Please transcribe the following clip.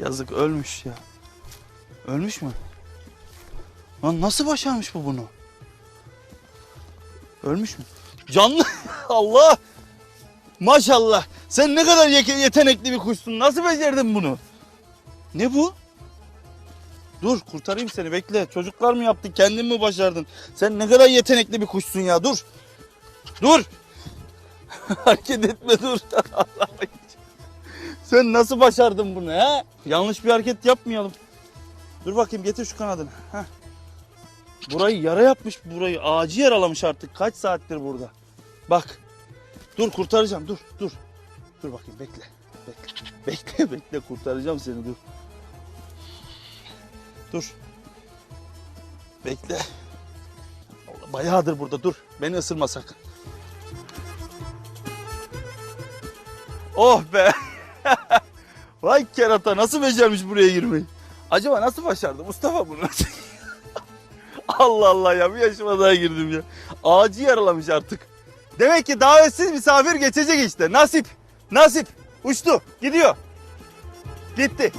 Yazık ölmüş ya. Ölmüş mü? Lan nasıl başarmış bu bunu? Ölmüş mü? Canlı. Allah. Maşallah. Sen ne kadar ye- yetenekli bir kuşsun. Nasıl becerdin bunu? Ne bu? Dur kurtarayım seni bekle. Çocuklar mı yaptı kendin mi başardın? Sen ne kadar yetenekli bir kuşsun ya dur. Dur. Hareket etme dur. Sen nasıl başardın bunu he? Yanlış bir hareket yapmayalım. Dur bakayım getir şu kanadını. Heh. Burayı yara yapmış burayı. Ağacı yaralamış artık. Kaç saattir burada. Bak. Dur kurtaracağım dur dur. Dur bakayım bekle. Bekle. Bekle bekle kurtaracağım seni dur. Dur. Bekle. Bayağıdır burada dur. Beni ısırma sakın. Oh be. Vay kerata nasıl becermiş buraya girmeyi? Acaba nasıl başardı Mustafa bunu? Allah Allah ya bir yaşıma daha girdim ya. Ağacı yaralamış artık. Demek ki davetsiz misafir geçecek işte. Nasip. Nasip. Uçtu. Gidiyor. Gitti.